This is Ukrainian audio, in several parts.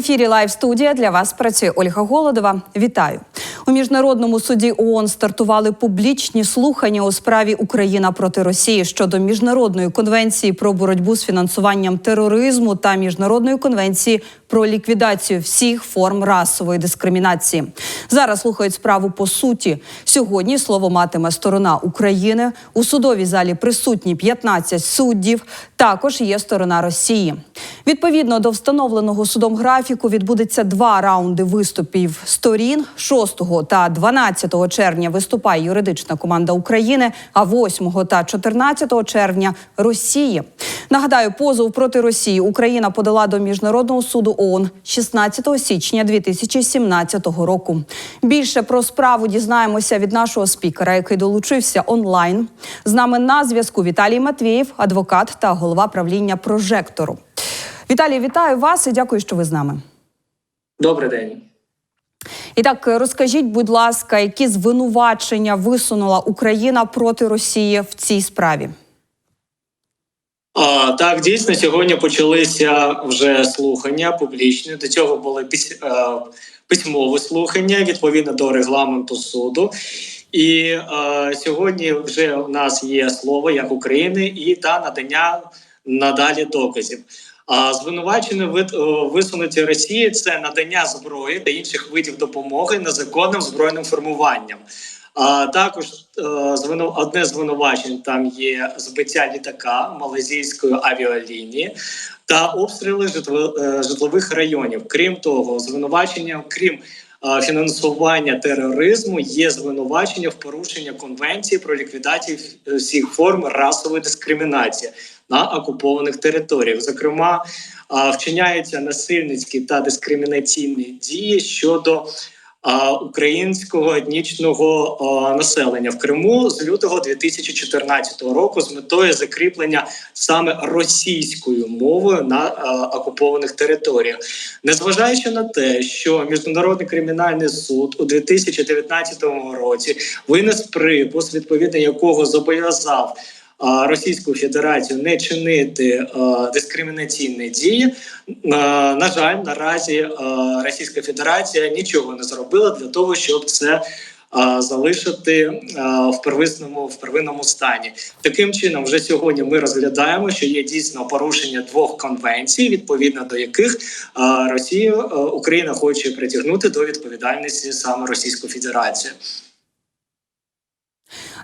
ефірі Лайв студія для вас працює Ольга Голодова. Вітаю у міжнародному суді ООН Стартували публічні слухання у справі Україна проти Росії щодо міжнародної конвенції про боротьбу з фінансуванням тероризму та міжнародної конвенції про ліквідацію всіх форм расової дискримінації. Зараз слухають справу по суті. Сьогодні слово матиме сторона України. У судовій залі присутні 15 суддів. Також є сторона Росії. Відповідно до встановленого судом графіку відбудеться два раунди виступів сторін 6 та 12 червня. Виступає юридична команда України, а 8 та 14 червня Росії. Нагадаю, позов проти Росії Україна подала до міжнародного суду ООН 16 січня 2017 року. Більше про справу дізнаємося від нашого спікера, який долучився онлайн. З нами на зв'язку Віталій Матвієв, адвокат та голова правління прожектору. Віталій, вітаю вас і дякую, що ви з нами. Добрий день. І так, розкажіть, будь ласка, які звинувачення висунула Україна проти Росії в цій справі? А, так, дійсно, сьогодні почалися вже слухання публічні. До цього були е, письмові слухання відповідно до регламенту суду. І е, сьогодні вже у нас є слово як України і та надання надалі доказів. А звинувачення е, висунуті Росії це надання зброї та інших видів допомоги незаконним збройним формуванням. А також е, одне звинувачень там є збиття літака малазійської авіалінії та обстріли е, житлових районів. Крім того, звинувачення, крім фінансування тероризму, є звинувачення в порушення конвенції про ліквідацію е, всіх форм расової дискримінації на окупованих територіях. Зокрема, вчиняються насильницькі та дискримінаційні дії щодо українського етнічного населення в Криму з лютого 2014 року з метою закріплення саме російською мовою на окупованих територіях, незважаючи на те, що міжнародний кримінальний суд у 2019 році винес припис, відповідно якого зобов'язав. Російську Федерацію не чинити дискримінаційні дії. На жаль, наразі Російська Федерація нічого не зробила для того, щоб це залишити в первисному в первинному стані. Таким чином, вже сьогодні ми розглядаємо, що є дійсно порушення двох конвенцій, відповідно до яких Росію е, Україна хоче притягнути до відповідальності саме Російську Федерацію.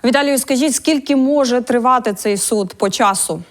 Віталію, скажіть, скільки може тривати цей суд по часу?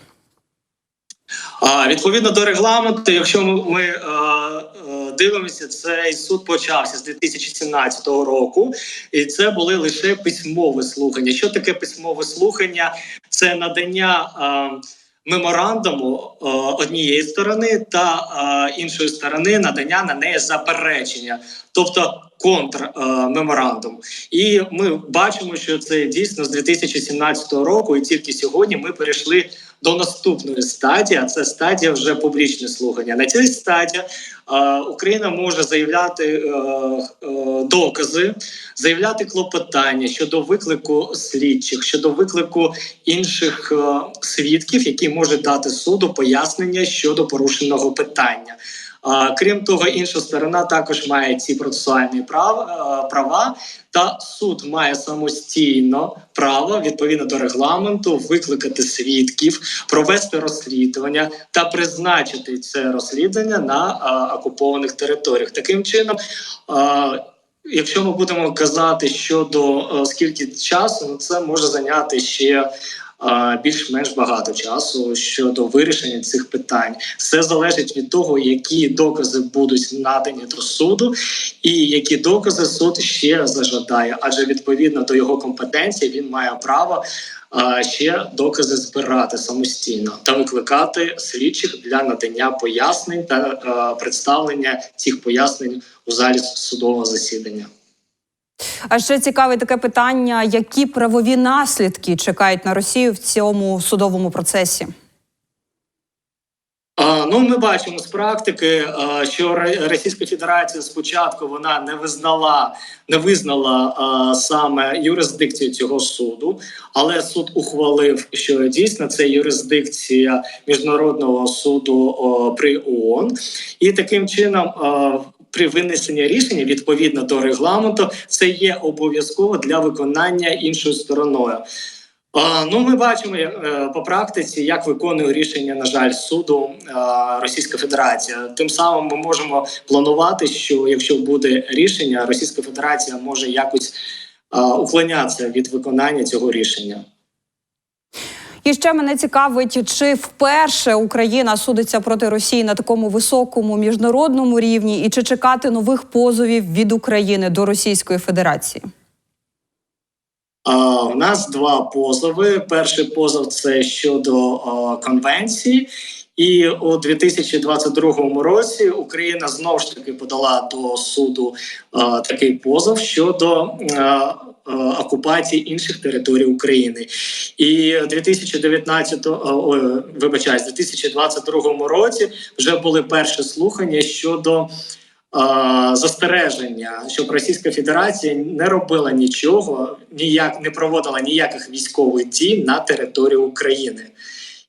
А відповідно до регламенту, якщо ми, ми а, е, дивимося, цей суд почався з 2017 року, і це були лише письмові слухання. Що таке письмове слухання? Це надання. Е, Меморандуму е, однієї сторони та е, іншої сторони надання на неї заперечення, тобто контрмеморандум. І ми бачимо, що це дійсно з 2017 року, і тільки сьогодні ми перейшли до наступної стадії. А це стадія вже публічне слухання. На цій стадії е, Україна може заявляти е, е, докази, заявляти клопотання щодо виклику слідчих, щодо виклику інших е, свідків, які можуть дати суду пояснення щодо порушеного питання. А, Крім того, інша сторона також має ці процесуальні е, права, та суд має самостійно право відповідно до регламенту викликати свідків, провести розслідування та призначити це розслідування на е, окупованих територіях. Таким чином. е, Якщо ми будемо казати щодо е, скільки часу, ну це може зайняти ще більш-менш багато часу щодо вирішення цих питань. Все залежить від того, які докази будуть надані до суду, і які докази суд ще зажадає, адже відповідно до його компетенції він має право. е, Ще докази збирати самостійно та викликати слідчих для надання пояснень та представлення цих пояснень у залі судового засідання. А ще цікаве таке питання: які правові наслідки чекають на Росію в цьому судовому процесі? Ну, ми бачимо з практики, що Російська Федерація спочатку вона не визнала, не визнала саме юрисдикцію цього суду, але суд ухвалив, що дійсно це юрисдикція міжнародного суду при ООН, і таким чином. При винесенні рішення відповідно до регламенту це є обов'язково для виконання іншою стороною. Ну, ми бачимо е, по практиці, як виконує рішення, на жаль, суду е, Російська Федерація. Тим самим ми можемо планувати, що якщо буде рішення, Російська Федерація може якось е, уклонятися від виконання цього рішення. І ще мене цікавить, чи вперше Україна судиться проти Росії на такому високому міжнародному рівні, і чи чекати нових позовів від України до Російської Федерації? У нас два позови. Перший позов це щодо конвенції. І у 2022 році Україна знову ж таки подала до суду а, такий позов щодо а, а, окупації інших територій України. І 2019, а, ой, вибачаюсь, 2022 році вже були перші слухання щодо а, застереження, щоб Російська Федерація не робила нічого, ніяк не проводила ніяких військових дій на території України.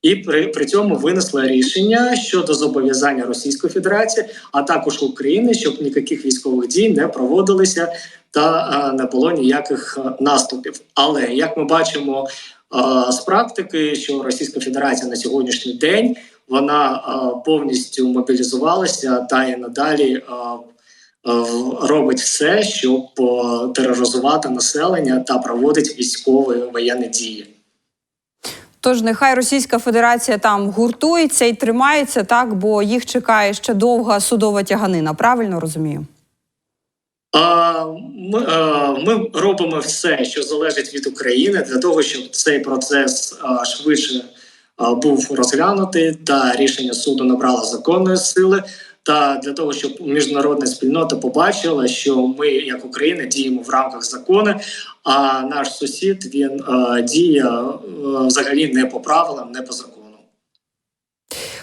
І при, при цьому винесла рішення щодо зобов'язання Російської Федерації, а також України, щоб ніяких військових дій не проводилися та а, не було ніяких а, наступів. Але як ми бачимо а, з практики, що Російська Федерація на сьогоднішній день вона повністю мобілізувалася та і надалі робить все, щоб тероризувати населення та проводить військові воєнні дії. Тож нехай Російська Федерація там гуртується і тримається так, бо їх чекає ще довга судова тяганина. Правильно розумію? Ми, ми робимо все, що залежить від України, для того, щоб цей процес швидше був розглянутий та рішення суду набрало законної сили. Та для того, щоб міжнародна спільнота побачила, що ми, як Україна, діємо в рамках закону, а наш сусід він діє взагалі не по правилам, не по закону.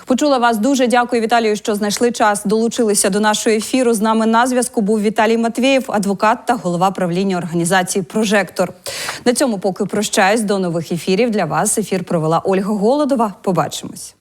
Почула вас дуже дякую, Віталію, що знайшли час, долучилися до нашого ефіру. З нами на зв'язку був Віталій Матвєєв, адвокат та голова правління організації Прожектор. На цьому поки прощаюсь до нових ефірів. Для вас ефір провела Ольга Голодова. Побачимось.